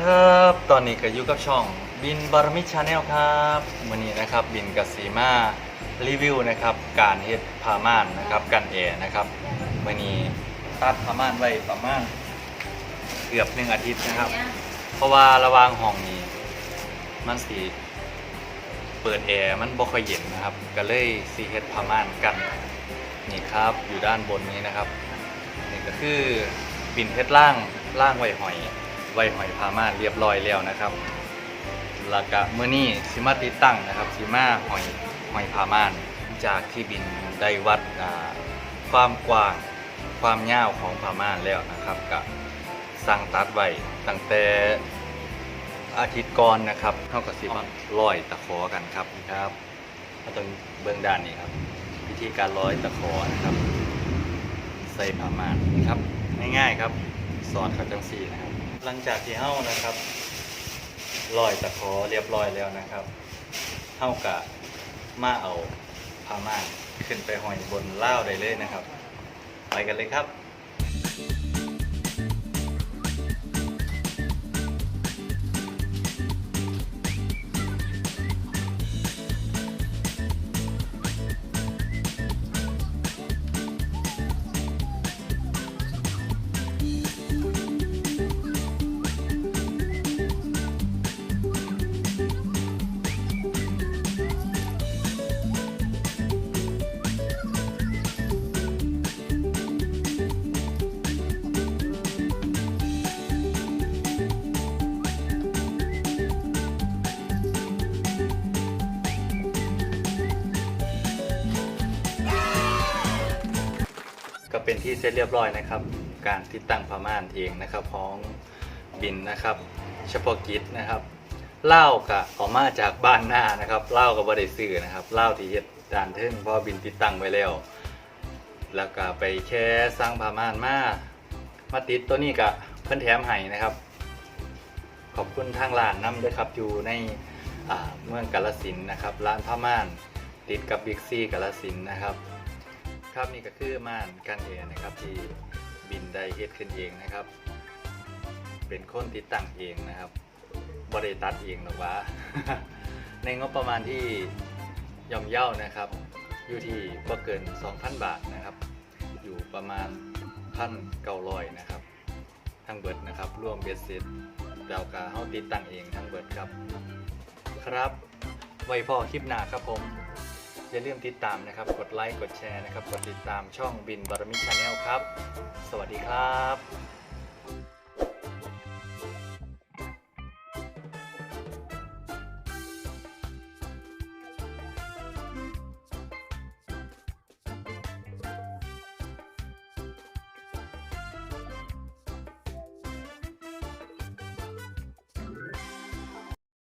ครับ ตอนนี้ก็อยู่กับช่องบินบารมิชาแนลครับวันนี้นะครับบินกับสีมารีวิวนะครับ การเฮ็ดผ้าม่านนะครับกันแอร์นะครับวันนี้ตัดผ้าม่านไว้ประมาณเกือบหนึ่งอาทิตย์นะครับ เพราะว่าระหวางห้องนี้มันสีเปิดแอร์มันบ่ค่อยเย็นนะครับ ก็เลยสีเฮ็ดผ้าม่านกันนี่ครับอยู่ด้านบนนี้นะครับนี่ก็คือบินเพชรล่างล่างไวหอย วหอยพามาเรียบร้อยแล้วนะครับแล้วก็เมื่อนี้สิมาติดตั้งนะครับสิมาหอยหอยพามาจากที่บินได้วัดความกว้างความยาวของพามาแล้วนะครับก็สั่งตัดไว้ตั้งแต่อาทิตย์ก่อนนะครับเท่ากับสิมาร้อยตะขอกันครับครับมาตรงเบื้องด้านนี้ครับ วิธีการร้อยตะขอนะครับ ใส่ผ้าม่านครับ ง่ายๆครับ สอนเขาจังสี่นะครับ หลังจากที่เฮ้านะครับลอยตะขอเรียบร้อยแล้วนะครับเฮ้ากะมาเอาผ้าม่านขึ้นไปห้อยบนเล่าได้เลยนะครับ ไปกันเลยครับ เป็นที่เสร็จเรียบร้อยนะครับ การติดตั้งผ้าม่านเองนะครับของบินนะครับ เฉพาะกิจนะครับเล่ากับออกมาจากบ้านหน้านะครับเล่ากับบริสื่อนะครับเล่าที่เฮ็ดด่านเทิงพราะบินติดตั้งไว้แล้ว แล้วก็ไปแค่สร้างผ้าม่านมามาติดตัวนี้กับเพิ่นแถมให้นะครับ ขอบคุณทางร้านน้ำด้วยครับอยู่ในเมืองกาลสินนะครับ ร้านผ้าม่านติดกับบิ๊กซีกาลสินนะครับ ครับนี่ก็คือม่านกันเองนะครับ ที่บินได้เฮ็ดขึ้นเองนะครับ เป็นคนติดตั้งเองนะครับบริตัดเองหรอกว่าในงบประมาณที่ย่อมเย่านะครับ อยู่ที่บ่เกิน 2,000 บาทนะครับ อยู่ประมาณพันเก้าร้อยนะครับ ทั้งเบิดนะครับรวมเบ็ดเสร็จแล้วก็เฮาติดตั้งเองทั้งเบิดครับ ครับไว้พอคลิปหน้าครับผม อย่าลืมติดตามนะครับ กดไลค์ กดแชร์นะครับ กดติดตามช่องบินบารมิชาแนลครับ สวัสดีครับ